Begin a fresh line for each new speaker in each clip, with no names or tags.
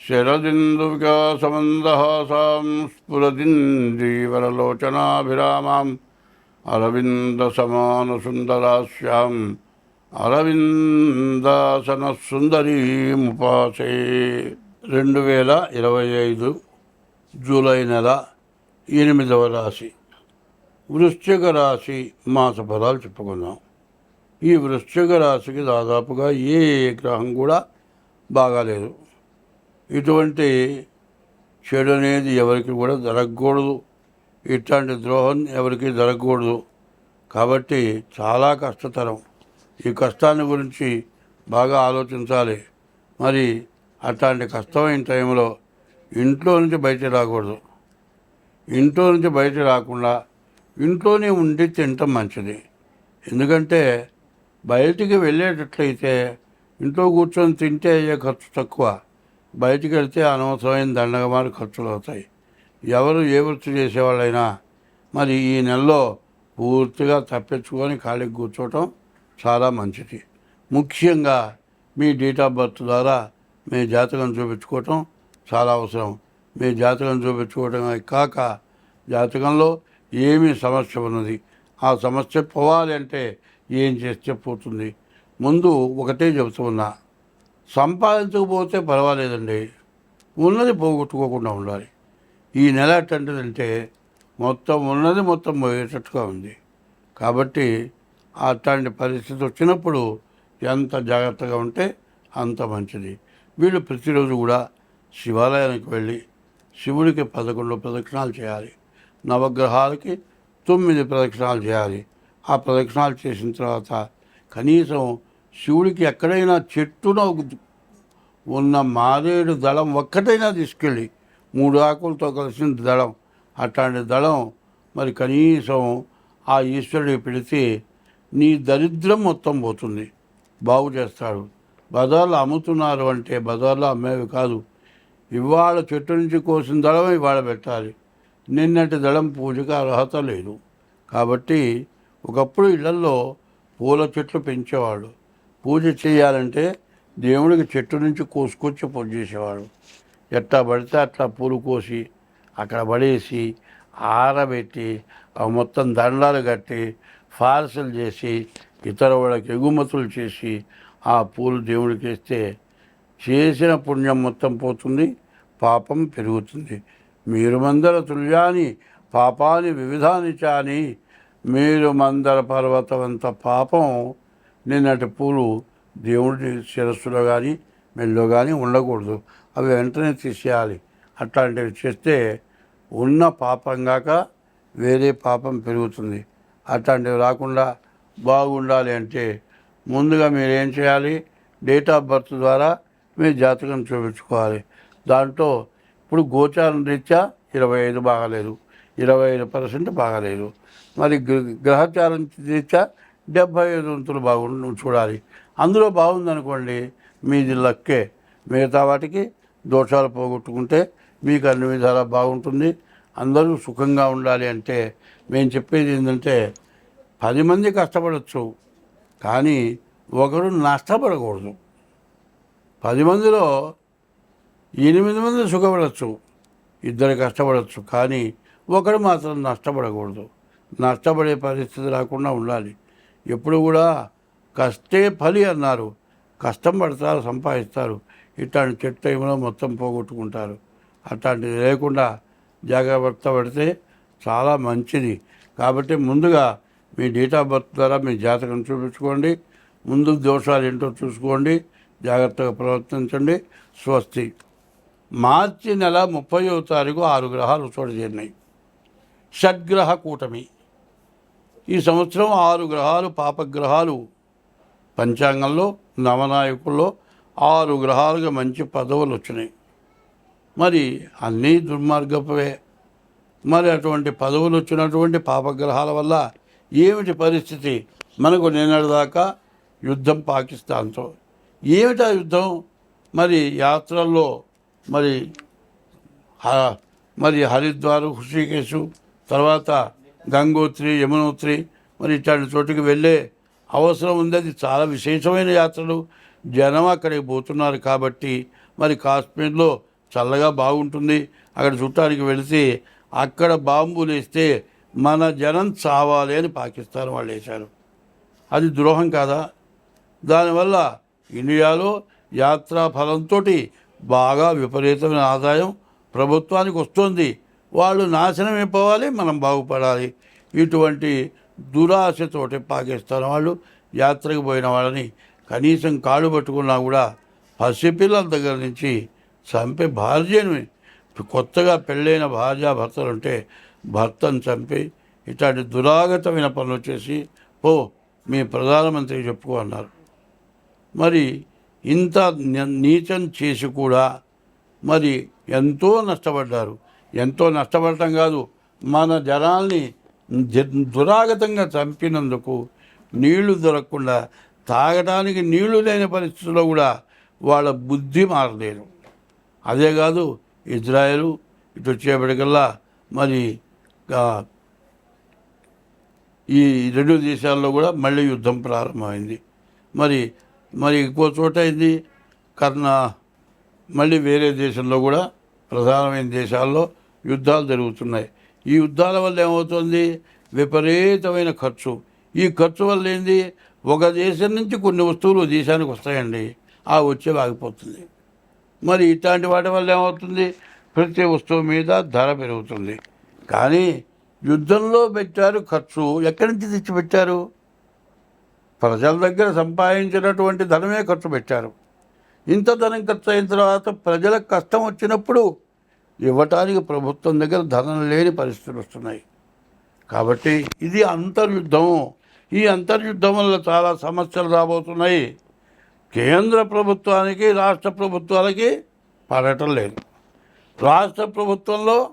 शरदिन्दुविकासमन्दहासां स्फुरदिन्दीवरलोचनाभिरामाम् अरविन्दसमानसुन्दरास्याम् అరవిందాసనసుందరీముపాసే రెండు వేల ఇరవై ఐదు జూలై నెల ఎనిమిదవ రాశి వృశ్చిక రాశి మాస ఫలాలు చెప్పుకుందాం ఈ వృశ్చిక రాశికి దాదాపుగా ఏ గ్రహం కూడా బాగాలేదు ఇటువంటి చెడు అనేది ఎవరికి కూడా జరగకూడదు. ఇట్లాంటి ద్రోహం ఎవరికి జరగకూడదు. కాబట్టి చాలా కష్టతరం. ఈ కష్టాన్ని గురించి బాగా ఆలోచించాలి. మరి అట్లాంటి కష్టమైన టైంలో ఇంట్లో నుంచి బయట రాకూడదు. ఇంట్లో నుంచి బయట రాకుండా ఇంట్లోనే ఉండి తినటం మంచిది. ఎందుకంటే బయటికి వెళ్ళేటట్లయితే ఇంట్లో కూర్చొని తింటే అయ్యే ఖర్చు తక్కువ. బయటికి వెళ్తే అనవసరమైన దండగమారు ఖర్చులు అవుతాయి ఎవరు ఏ వృత్తి చేసేవాళ్ళైనా మరి ఈ నెలలో పూర్తిగా తప్పించుకొని ఖాళీకి కూర్చోవటం చాలా మంచిది. ముఖ్యంగా మీ డేట్ ఆఫ్ బర్త్ ద్వారా మీ జాతకం చూపించుకోవటం చాలా అవసరం. మీ జాతకం చూపించుకోవటమే కాక జాతకంలో ఏమి సమస్య ఉన్నది. ఆ సమస్య పోవాలి అంటే ఏం చేస్తే పోతుంది? ముందు ఒకటే చెబుతున్నా సంపాదించకపోతే పర్వాలేదండి. ఉన్నది పోగొట్టుకోకుండా ఉండాలి. ఈ నెల ఎట్టంటిదంటే మొత్తం ఉన్నది మొత్తం పోయేటట్టుగా ఉంది. కాబట్టి అట్లాంటి పరిస్థితి వచ్చినప్పుడు ఎంత జాగ్రత్తగా ఉంటే అంత మంచిది. వీళ్ళు ప్రతిరోజు కూడా శివాలయానికి వెళ్ళి శివుడికి పదకొండు ప్రదక్షిణాలు చేయాలి. నవగ్రహాలకి తొమ్మిది ప్రదక్షిణాలు చేయాలి. ఆ ప్రదక్షిణాలు చేసిన తర్వాత కనీసం శివుడికి ఎక్కడైనా చెట్టున ఉన్న మారేడు దళం ఒక్కటైనా తీసుకెళ్ళి మూడు ఆకులతో కలిసిన దళం అట్లాంటి దళం మరి కనీసం ఆ ఈశ్వరుడికి పెడితే నీ దరిద్రం మొత్తం పోతుంది. బాగు చేస్తాడు. బజార్లో అమ్ముతున్నారు అంటే బజార్లో అమ్మేవి కాదు. ఇవాళ చెట్టు నుంచి కోసిన దళం ఇవాళ పెట్టాలి. నిన్నటి దళం పూజకు అర్హత లేదు. కాబట్టి ఒకప్పుడు ఇళ్ళలో పూల చెట్లు పెంచేవాడు పూజ చేయాలంటే దేవుడికి చెట్టు నుంచి కోసుకొచ్చి పూజ చేసేవాడు ఎట్లా పడితే అట్లా పూలు కోసి అక్కడ పడేసి ఆరబెట్టి ఆ మొత్తం దండాలు కట్టి ఫార్సల్ చేసి ఇతర వాళ్ళకి ఎగుమతులు చేసి ఆ పూలు దేవుడికి ఇస్తే చేసిన పుణ్యం మొత్తం పోతుంది పాపం పెరుగుతుంది. మీరు మందర తుల్యాని పాపాని వివిధాని చాని మీరు మందర పర్వతమంత పాపం నిన్నటి పూలు దేవుడి శిరస్సులో కానీ మెల్లో కానీ ఉండకూడదు. అవి వెంటనే తీసేయాలి. అట్లాంటివి చేస్తే ఉన్న పాపం కాక వేరే పాపం పెరుగుతుంది. అట్లాంటివి రాకుండా బాగుండాలి అంటే ముందుగా మీరు ఏం చేయాలి? డేట్ ఆఫ్ బర్త్ ద్వారా మీ జాతకం చూపించుకోవాలి. దాంట్లో ఇప్పుడు గోచారం రీత్యా ఇరవై ఐదు బాగాలేదు. ఇరవై ఐదు పర్సెంట్ బాగాలేదు. మరి గ్రహచారం రీత్యా డెబ్భై ఐదు వంతులు బాగుండు చూడాలి. అందులో బాగుందనుకోండి మీది లక్కే. మిగతా వాటికి దోషాలు పోగొట్టుకుంటే మీకు అన్ని విధాలా బాగుంటుంది. అందరూ సుఖంగా ఉండాలి అంటే మేము చెప్పేది ఏంటంటే పది మంది కష్టపడవచ్చు కానీ ఒకరు నష్టపడకూడదు. పది మందిలో ఎనిమిది మంది సుఖపడవచ్చు ఇద్దరు కష్టపడవచ్చు కానీ ఒకరు మాత్రం నష్టపడకూడదు. నష్టపడే పరిస్థితి రాకుండా ఉండాలి. ఎప్పుడు కూడా కష్టే ఫలి అన్నారు. కష్టం పడతారు సంపాదిస్తారు. ఇట్లాంటి చెట్టు టైంలో మొత్తం పోగొట్టుకుంటారు. అట్లాంటిది లేకుండా జాగ్రత్త పడితే చాలా మంచిది. కాబట్టి ముందుగా మీ డేట్ ఆఫ్ బర్త్ ద్వారా మీ జాతకం చూపించుకోండి. ముందు దోషాలు ఏంటో చూసుకోండి. జాగ్రత్తగా ప్రవర్తించండి. స్వస్తి. మార్చి నెల ముప్పయో తారీఖు ఆరు గ్రహాలు చోట చేరినాయి. షడ్గ్రహ కూటమి. ఈ సంవత్సరం ఆరు గ్రహాలు పాపగ్రహాలు. పంచాంగంలో నవనాయకుల్లో ఆరు గ్రహాలుగా మంచి పదవులు వచ్చినాయి. మరి అన్నీ దుర్మార్గపవే మరి అటువంటి పదవులు వచ్చినటువంటి పాపగ్రహాల వల్ల ఏమిటి పరిస్థితి? మనకు నిన్నటిదాకా యుద్ధం పాకిస్తాన్తో. ఏమిటా యుద్ధం? మరి యాత్రల్లో మరి మరి హరిద్వార్ హృషికేశు తర్వాత గంగోత్రి యమునోత్రి మరి ఇట్లాంటి చోటుకి వెళ్ళే అవసరం ఉంది. అది చాలా విశేషమైన యాత్రలు. జనం అక్కడికి పోతున్నారు కాబట్టి మరి కాశ్మీర్లో చల్లగా బాగుంటుంది. అక్కడ చుట్టానికి వెళితే అక్కడ బాంబులు వేస్తే మన జనం చావాలి అని పాకిస్తాన్ వాళ్ళు వేశారు. అది ద్రోహం కాదా? దానివల్ల ఇండియాలో యాత్రా ఫలంతో బాగా విపరీతమైన ఆదాయం ప్రభుత్వానికి వస్తుంది. వాళ్ళు నాశనం అయిపోవాలి మనం బాగుపడాలి. ఇటువంటి దురాశతోటి పాకిస్తాన్ వాళ్ళు యాత్రకు పోయిన వాళ్ళని కనీసం కాళ్ళు పట్టుకున్నా కూడా పసిపిల్లల దగ్గర నుంచి చంపే భార్యను. కొత్తగా పెళ్ళైన భార్య భర్తలు ఉంటే భర్తను చంపి ఇట్లాంటి దురాగతమైన పనులు చేసి ఓ మీ ప్రధానమంత్రి చెప్పుకో అన్నారు. మరి ఇంత నీచం చేసి కూడా మరి ఎంతో నష్టపడ్డారు. ఎంతో నష్టపడటం కాదు. మన జనాల్ని దురాగతంగా చంపినందుకు నీళ్ళు దొరకకుండా తాగడానికి నీళ్ళు లేని పరిస్థితుల్లో కూడా వాళ్ళ బుద్ధి మారలేదు. అదే కాదు ఇజ్రాయెల్ ఇటు వచ్చేప్పటికల్లా మరి ఈ రెండు దేశాల్లో కూడా మళ్ళీ యుద్ధం ప్రారంభమైంది. మరి మరి ఇంకో చోట అయింది కర్ణ మళ్ళీ వేరే దేశంలో కూడా ప్రధానమైన దేశాల్లో యుద్ధాలు జరుగుతున్నాయి. ఈ యుద్ధాల వల్ల ఏమవుతుంది? విపరీతమైన ఖర్చు. ఈ ఖర్చు వల్ల ఏంది? ఒక దేశం నుంచి కొన్ని వస్తువులు దేశానికి వస్తాయండి. ఆ వచ్చే ఆగిపోతుంది. మరి ఇట్లాంటి వాటి వల్ల ఏమవుతుంది? ప్రతి వస్తువు మీద ధర పెరుగుతుంది. కానీ యుద్ధంలో పెట్టారు ఖర్చు. ఎక్కడి నుంచి తెచ్చిపెట్టారు? ప్రజల దగ్గర సంపాదించినటువంటి ధనమే ఖర్చు పెట్టారు. ఇంత ధనం ఖర్చు అయిన తర్వాత ప్రజలకు కష్టం వచ్చినప్పుడు ఇవ్వటానికి ప్రభుత్వం దగ్గర ధనం లేని పరిస్థితులు వస్తున్నాయి. కాబట్టి ఇది అంతర్యుద్ధము ఈ అంతర్యుద్ధం వల్ల చాలా సమస్యలు రాబోతున్నాయి. కేంద్ర ప్రభుత్వానికి రాష్ట్ర ప్రభుత్వాలకి పడటం లేదు. రాష్ట్ర ప్రభుత్వంలో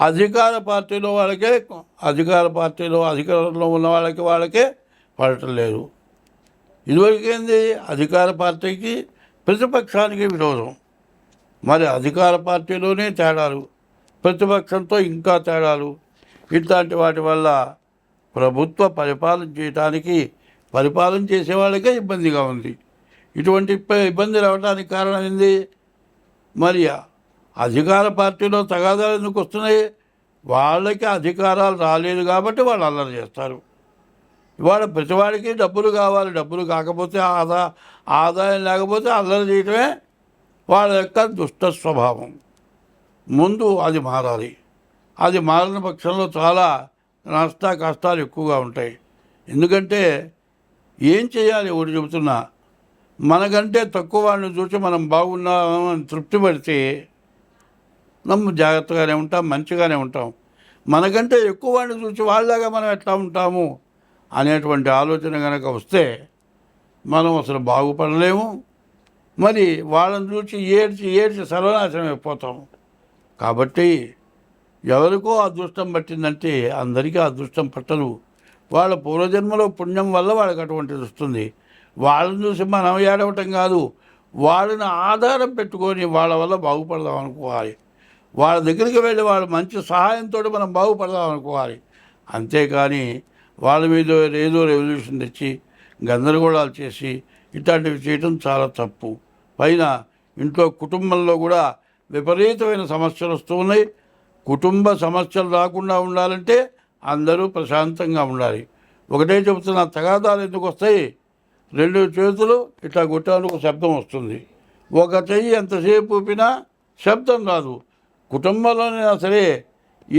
అధికార పార్టీలో వాళ్ళకే అధికార పార్టీలో అధికారంలో ఉన్న వాళ్ళకి వాళ్ళకే పడటం లేదు. ఇదివరకేంది? అధికార పార్టీకి ప్రతిపక్షానికి విరోధం. మరి అధికార పార్టీలోనే తేడాలు ప్రతిపక్షంతో ఇంకా తేడాలు. ఇట్లాంటి వాటి వల్ల ప్రభుత్వ పరిపాలన చేయడానికి పరిపాలన చేసే వాళ్ళకే ఇబ్బందిగా ఉంది. ఇటువంటి ఇబ్బంది రావడానికి కారణం ఏంది? మరి అధికార పార్టీలో తగాదాలు ఎందుకు వస్తున్నాయి? వాళ్ళకి అధికారాలు రాలేదు కాబట్టి వాళ్ళు అల్లరి చేస్తారు. ఇవాళ ప్రతివాడికి డబ్బులు కావాలి డబ్బులు కాకపోతే ఆదా ఆదాయం లేకపోతే అల్లరి చేయటమే వాళ్ళ యొక్క దుష్ట స్వభావం. ముందు అది మారాలి. అది మారిన పక్షంలో చాలా నష్ట కష్టాలు ఎక్కువగా ఉంటాయి. ఎందుకంటే ఏం చేయాలి ఒకటి చెబుతున్నా మనకంటే తక్కువ వాడిని చూసి మనం బాగున్నామని తృప్తి పడితే నమ్ము జాగ్రత్తగానే ఉంటాం మంచిగానే ఉంటాం. మనకంటే ఎక్కువ వాడిని చూసి వాళ్ళలాగా మనం ఎట్లా ఉంటాము అనేటువంటి ఆలోచన కనుక వస్తే మనం అసలు బాగుపడలేము. మరి వాళ్ళని చూసి ఏడ్చి ఏడ్చి సర్వనాశనం అయిపోతాం. కాబట్టి ఎవరికో అదృష్టం పట్టిందంటే అందరికీ అదృష్టం పట్టదు. వాళ్ళ పూర్వజన్మలో పుణ్యం వల్ల వాళ్ళకి అటువంటిది వస్తుంది. వాళ్ళని చూసి మనం ఏడవటం కాదు వాళ్ళని ఆధారం పెట్టుకొని వాళ్ళ వల్ల బాగుపడదాం అనుకోవాలి. వాళ్ళ దగ్గరికి వెళ్ళి వాళ్ళ మంచి సహాయంతో మనం బాగుపడదాం అనుకోవాలి. అంతేకాని వాళ్ళ మీద ఏదో రెవల్యూషన్ తెచ్చి గందరగోళాలు చేసి ఇట్లాంటివి చేయటం చాలా తప్పు. పైన ఇంట్లో కుటుంబంలో కూడా విపరీతమైన సమస్యలు వస్తూ ఉన్నాయి. కుటుంబ సమస్యలు రాకుండా ఉండాలంటే అందరూ ప్రశాంతంగా ఉండాలి. ఒకటే చెబుతున్నా తగాదాలు ఎందుకు వస్తాయి? రెండు చేతులు ఇట్లా కొట్టడానికి శబ్దం వస్తుంది. ఒక చెయ్యి ఎంతసేపు ఊపినా శబ్దం రాదు. కుటుంబంలోనైనా సరే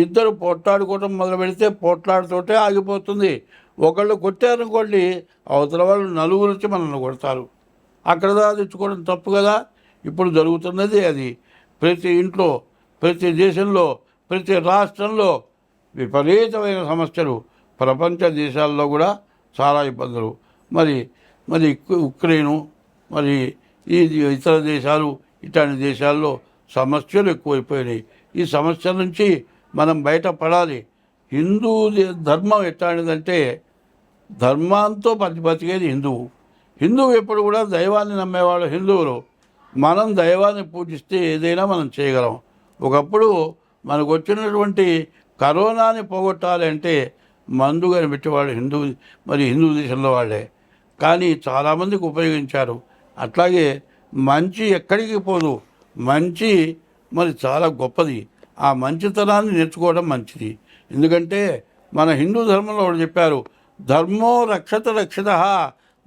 ఇద్దరు పోట్లాడుకోవటం మొదలు పెడితే పోట్లాడుతోటే ఆగిపోతుంది. ఒకళ్ళు కొట్టారనుకోండి అవతల వాళ్ళు నలుగురు వచ్చి మనల్ని కొడతారు. అక్కడ దాకా తెచ్చుకోవడం తప్పు కదా? ఇప్పుడు జరుగుతున్నది అది. ప్రతి ఇంట్లో ప్రతి దేశంలో ప్రతి రాష్ట్రంలో విపరీతమైన సమస్యలు. ప్రపంచ దేశాల్లో కూడా చాలా ఇబ్బందులు. మరి మరి ఉక్రెయిను మరి ఈ ఇతర దేశాలు ఇట్లాంటి దేశాల్లో సమస్యలు ఎక్కువైపోయినాయి. ఈ సమస్య నుంచి మనం బయటపడాలి. హిందూ ధర్మం ఎట్లాంటిదంటే ధర్మంతో బతి బతికేది హిందువు. హిందువు ఎప్పుడు కూడా దైవాన్ని నమ్మేవాడు హిందువులు. మనం దైవాన్ని పూజిస్తే ఏదైనా మనం చేయగలం. ఒకప్పుడు మనకు వచ్చినటువంటి కరోనాని పోగొట్టాలి అంటే మందు కనిపించేవాడు హిందూ మరి హిందూ దేశంలో వాళ్ళే. కానీ చాలామందికి ఉపయోగించారు. అట్లాగే మంచి ఎక్కడికి పోదు. మంచి మరి చాలా గొప్పది. ఆ మంచితనాన్ని నేర్చుకోవడం మంచిది. ఎందుకంటే మన హిందూ ధర్మంలో వాళ్ళు చెప్పారు ధర్మో రక్షత రక్షిత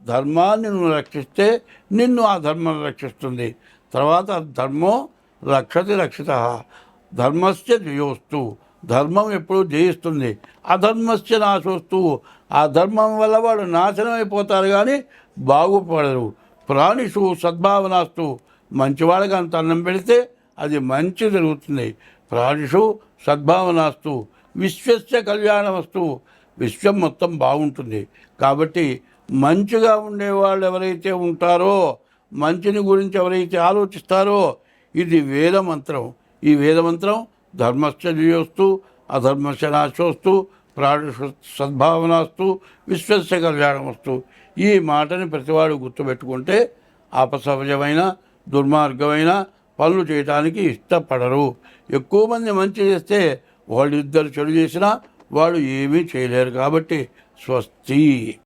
ధర్మాన్ని నువ్వు రక్షిస్తే నిన్ను ఆ ధర్మం రక్షిస్తుంది. తర్వాత ధర్మో రక్షతి రక్షిత. ధర్మస్య జయోస్తు. ధర్మం ఎప్పుడు జయిస్తుంది. అధర్మస్య నాశోస్తు. ఆ ధర్మం వల్ల వాడు నాశనం అయిపోతారు కానీ బాగుపడరు. ప్రాణిషు సద్భావనాస్తు. మంచివాడికి అంత అన్నం పెడితే అది మంచి జరుగుతుంది. ప్రాణిషు సద్భావనాస్తు. విశ్వస్య కళ్యాణమస్తు. విశ్వం మొత్తం బాగుంటుంది. కాబట్టి మంచిగా ఉండేవాళ్ళు ఎవరైతే ఉంటారో మంచిని గురించి ఎవరైతే ఆలోచిస్తారో ఇది వేదమంత్రం ఈ వేదమంత్రం ధర్మశ్చర్యోస్తు అధర్మశనాశోస్తు ప్రాణ సద్భావనాస్తు విశ్వస్య కళ్యాణమస్తు. ఈ మాటని ప్రతివాడు గుర్తుపెట్టుకుంటే అపసహజమైన దుర్మార్గమైన పనులు చేయడానికి ఇష్టపడరు. ఎక్కువ మంది మంచి చేస్తే వాళ్ళు ఇద్దరు చెడు చేసినా వాళ్ళు ఏమీ చేయలేరు కాబట్టి స్వస్తి.